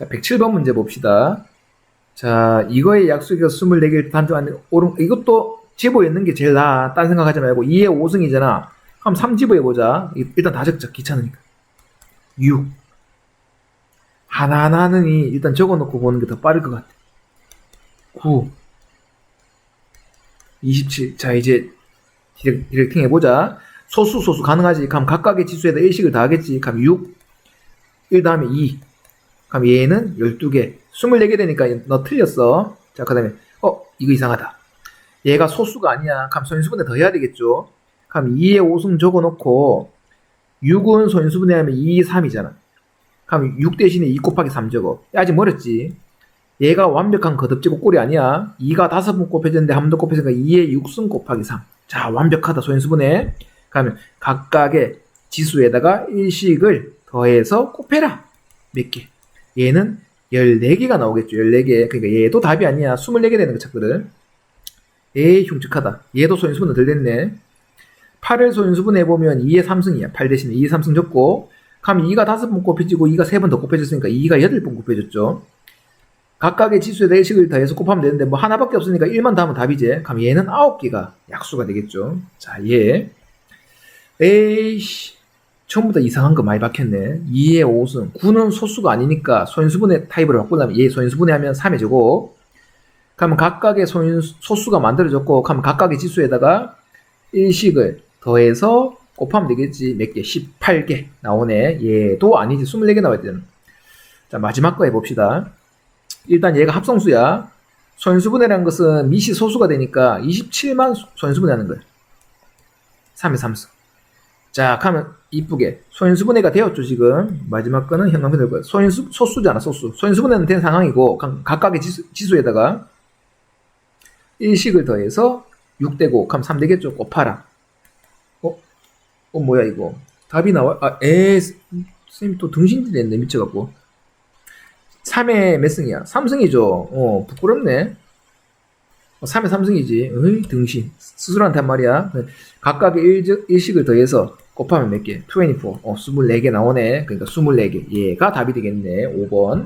자, 107번 문제 봅시다. 자, 이거의 약수가 24개를 단정하는, 오른, 이것도 집어넣는 게 제일 나아. 딴 생각하지 말고, 2의 5승이잖아. 그럼 3 집어해보자. 이- 일단 다 적자. 귀찮으니까. 6. 하나하나는 이 일단 적어놓고 보는 게 더 빠를 것 같아. 9. 27. 자, 이제 디렉, 디렉팅 해보자. 소수, 소수 가능하지. 그럼 각각의 지수에다 일식을 다 하겠지. 그럼 6. 1 다음에 2. 그럼 얘는 12개. 24개 되니까 너 틀렸어. 자, 그 다음에, 어, 이거 이상하다. 얘가 소수가 아니야. 그럼 소인수분해 더 해야 되겠죠. 그럼 2의 5승 적어놓고, 6은 소인수분해 하면 2, 3이잖아. 그럼 6 대신에 2 곱하기 3 적어. 야, 아직 멀었지. 얘가 완벽한 거듭제곱 꼴이 아니야. 2가 5번 곱해졌는데 한 번 더 곱해지니까 2의 6승 곱하기 3. 자, 완벽하다. 소인수분해. 그러면 각각의 지수에다가 일식을 더해서 곱해라. 몇 개? 얘는 14개가 나오겠죠. 14개. 그러니까 얘도 답이 아니야. 24개 되는 거 찾거든. 에이, 흉측하다. 얘도 소인수분해 덜 됐네. 8을 소인수분해 보면 2의 3승이야. 8 대신에 2의 3승 적고, 그럼 2가 5번 곱해지고 2가 3번 더 곱해졌으니까 2가 8번 곱해졌죠. 각각의 지수에다 일식을 더해서 곱하면 되는데 뭐 하나밖에 없으니까 1만 더하면 답이지. 그럼 얘는 9개가 약수가 되겠죠. 자, 얘. 에이씨. 처음부터 이상한 거 많이 박혔네. 2의 5승. 9는 소수가 아니니까 소인수분해 타입으로 바꾸려면 얘 소인수분해 하면 3의 제곱. 그러면 각각의 소인, 소수가 만들어졌고, 그러면 각각의 지수에다가 일식을 더해서 곱하면 되겠지. 몇 개? 18개 나오네. 얘도 아니지. 24개 나와야 되는. 자, 마지막 거 해봅시다. 일단 얘가 합성수야. 소인수분해라는 것은 미시 소수가 되니까 27만 소인수분해 하는 거야. 3의 3승. 자, 그러면 이쁘게 소인수분해가 되었죠 지금 마지막 거는 형광펜 될 거예요. 소인수 소수잖아 소수. 소인수분해는 된 상황이고 각- 각각의 지수, 지수 에다가 일식을 더해서 6되고 그럼 3 되겠죠. 곱하라. 어? 어 뭐야 이거? 답이 나와? 아, 에 선생님 또 등신질 했네 미쳐갖고. 3회 몇 승이야? 3승이죠. 어 부끄럽네. 3회 3승이지. 어이, 등신. 스스로한테 한 말이야. 각각의 일, 일식을 더해서 곱하면 몇 개? 24. 어, 24개 나오네. 그러니까 24개. 얘가 답이 되겠네. 5번.